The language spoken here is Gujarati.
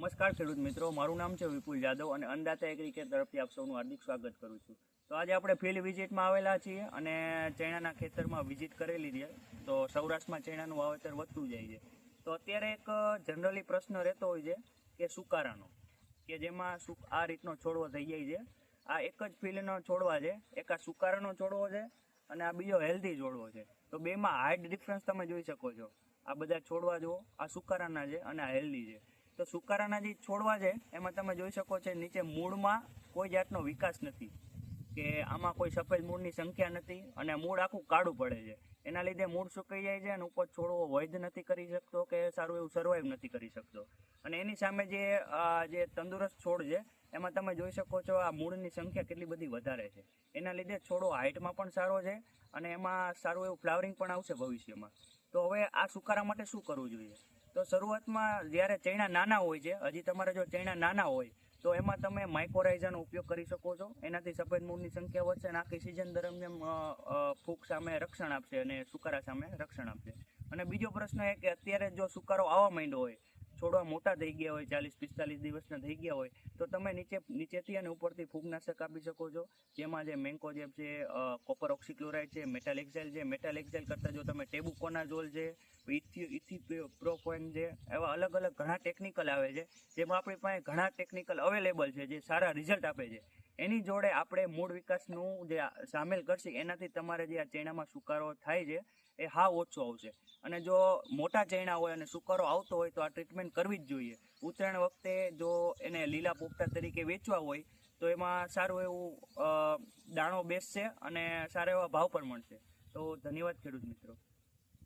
નમસ્કાર ખેડૂત મિત્રો, મારું નામ છે વિપુલ જાદવ અને અન્નદાતા એગ્રીકેર તરફથી આપ સૌનું હાર્દિક સ્વાગત કરું છું. તો આજે આપણે ફિલ્ડ વિઝિટમાં આવેલા છીએ અને ચણાના ખેતરમાં વિઝિટ કરેલી છે. તો સૌરાષ્ટ્રમાં ચણાનું વાવેતર વધતું જાય છે. તો અત્યારે એક જનરલી પ્રશ્ન રહેતો હોય છે કે સુકારાનો, કે જેમાં આ રીતનો છોડવો થઈ જાય છે. આ એક જ ફિલ્ડનો છોડવા છે, એક આ સુકારાનો છોડવો છે અને આ બીજો હેલ્ધી છોડવો છે. તો બેમાં હાઇટ ડિફરન્સ તમે જોઈ શકો છો. આ બધા છોડવા જુઓ, આ સુકારાના છે અને આ હેલ્ધી છે. તો સુકારાના જે છોડવા છે, એમાં તમે જોઈ શકો છો નીચે મૂળમાં કોઈ જાતનો વિકાસ નથી. કે આમાં કોઈ સફેદ મૂળની સંખ્યા નથી અને મૂળ આખું કાળું પડે છે. એના લીધે મૂળ સુકાઈ જાય છે અને ઉપર છોડવો વૈધ નથી કરી શકતો કે સારું એવું સર્વાઈવ નથી કરી શકતો. અને એની સામે જે જે તંદુરસ્ત છોડ છે, એમાં તમે જોઈ શકો છો આ મૂળની સંખ્યા કેટલી બધી વધારે છે. એના લીધે છોડો હાઇટમાં પણ સારો છે અને એમાં સારું એવું ફ્લાવરિંગ પણ આવશે ભવિષ્યમાં. તો હવે આ સુકારા માટે શું કરવું જોઈએ? તો શરૂઆતમાં જ્યારે ચૈણા નાના હોય છે, હજી તમારે જો ચૈણા નાના હોય, તો એમાં તમે માઇક્રોરાઇઝાનો ઉપયોગ કરી શકો છો. એનાથી સફેદ મૂળની સંખ્યા વધશે અને આખી સિઝન દરમિયાન ફૂગ સામે રક્ષણ આપશે અને સુકારા સામે રક્ષણ આપશે. અને બીજો પ્રશ્ન એ કે અત્યારે જો સુકારો આવવા માંડ્યો હોય છોડવા મોટા થઈ ગયા હોય, ચાલીસ, પિસ્તાલીસ દિવસના થઈ ગયા હોય, તો તમે નીચે, નીચેથી અને ઉપરથી ફૂગનાશક આપી શકો છો. જેમાં જે મેન્કોજેબ છે કોપર ઓક્સિક્લોરાઇડ છે, મેટાલ એક્ઝાઇલ છે. મેટાલ એક્ઝાઇલ કરતાં જો તમે ટેબુકોનાઝોલ છે ઇથિપ્રોફોન છે, એવા અલગ અલગ ઘણા ટેકનિકલ આવે છે, જેમાં આપણી પાસે ઘણા ટેકનિકલ અવેલેબલ છે, જે સારા રિઝલ્ટ આપે છે. એની જોડે આપણે મૂળ વિકાસનું જે સામેલ કરશે, એનાથી તમારે જે આ ચૈણામાં સુકારો થાય છે, એ હા ઓછો આવશે. અને જો મોટા ચૈણા હોય અને સુકારો આવતો હોય, તો આ ટ્રીટમેન્ટ કરવી જ જોઈએ. ઉત્તરાયણ વખતે જો એને લીલા પોપટા તરીકે વેચવા હોય, તો એમાં સારું એવું દાણો બેસશે અને સારા એવા ભાવ પણ મળશે. તો ધન્યવાદ ખેડૂત મિત્રો.